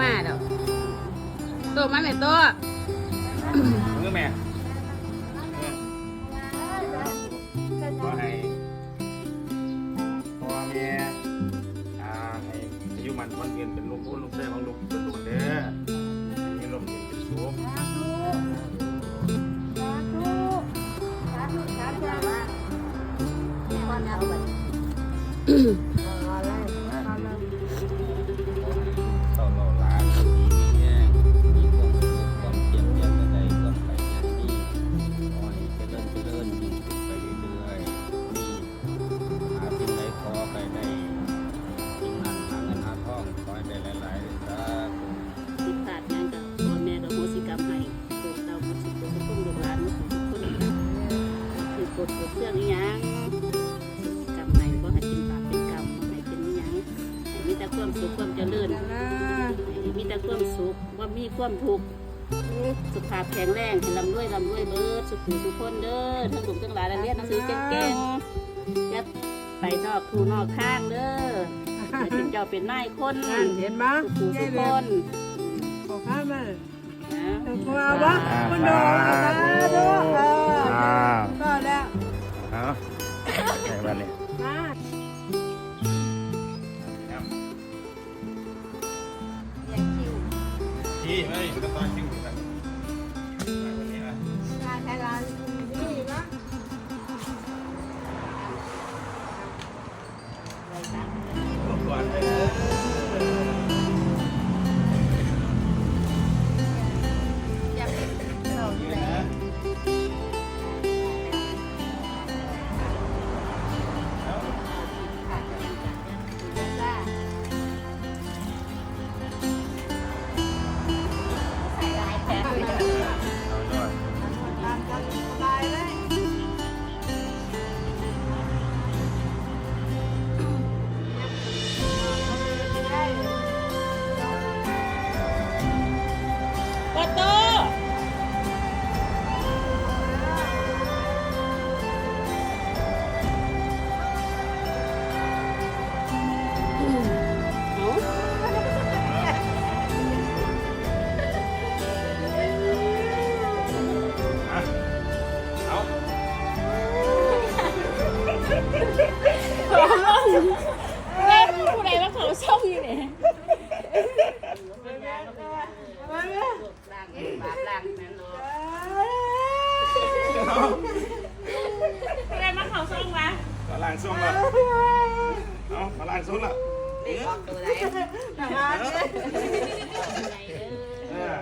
มาดอกโตมาแม่โตมือแม่ขอให้พ่อแม่อ่าให้อายุมันคนเกินเป็นลูกผู้ลูกเต้ของลูกเป็นลูกเด้อให้มีลมเย็นเป็นสุขเต่ กดกดเครื่องอีหยังกรรมไหนก็ให้เป็นบาปเป็นกรรมให้เป็นอีหยังให้มีแต่ความสุขความเจริญให้มีแต่ความสุขว่ามีความทุกข์สุขภาพแข็งแรงให้ลำรวยลำรวยเบิดสุขุสุขคนเด้อทั้งลูกทั้งหลานและเรียนหนังสือเก่งๆจะไปนอกทูนอกข้างเด้อให้เป็นเจ้าเป็นนายคนนั่นเห็นมั้ยสุขุสุขคนขอข้ามานะขอเอาวะคุณโดสาธุ ที่ไม่อยู่กับตาชิว ผู้ใดว่าเขาช่องวะมาล้างส้มละเอามาล้างส้มละเออทหารเลยเออ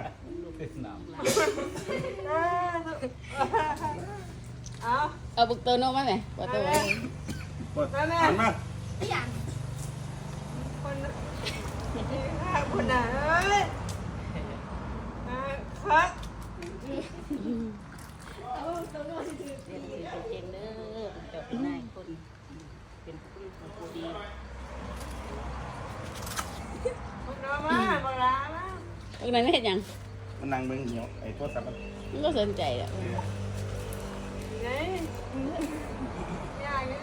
เอาเอาบุกตัวโน้มาไหมปะโตกดหันมาคนคนน่ะเอ้ยครับ เรียนดีเก่งเด้อเจ้าเป็นนายคน เป็นผู้ของผู้ดีคนน้มามาลามาพวกนั้นไม่เห็นยังมันนั่งเบิ่งเหี่ยวไอ้โทรศัพท์มันมันก็สนใจอะไงยากนะ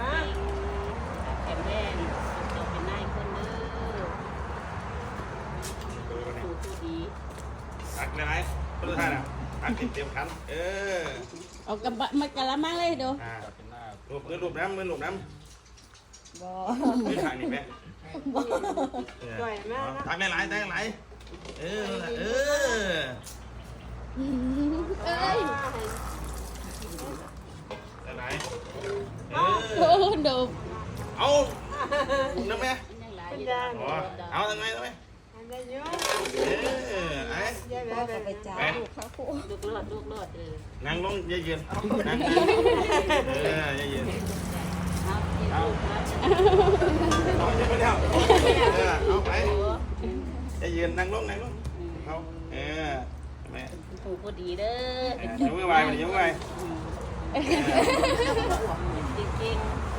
มา แข็งแรงเจ้าเป็นนายคนเด้อผู้ผู้ดี ตักเลยไหมตัวท่านอะตักเต็มคัน เออ เอากระบะมากระมังเลยดูอ่าเป็นหน้ารูปเงินรูปน้ำเงินรูปน้บ่ำนี่ทางนี่แม่สวยมากนะ ตักหลายๆตักหลายๆเออ เออ เอ้ยหลายๆเอโอ้อดูเอาน้ำแม่ยังหลายเป็นอยู่ยางอ๋อ เอาทำไมทำไมอันนี้เยอะ เออไอ้ ยายแบบไปจ้าไปลูกเลือดลูกเลือดเออนั่งลงเย็นๆนั่งเออเย็นเอาเย็นลูกเลือดๆเอาเย็นไปแล้วเออเอาไปเย็นๆนั่งลงนั่งลงเอาเออแม่ผู้ผู้ดีเด้อเป็นยังไม่ไหวมันยังไม่ไหวจริงๆ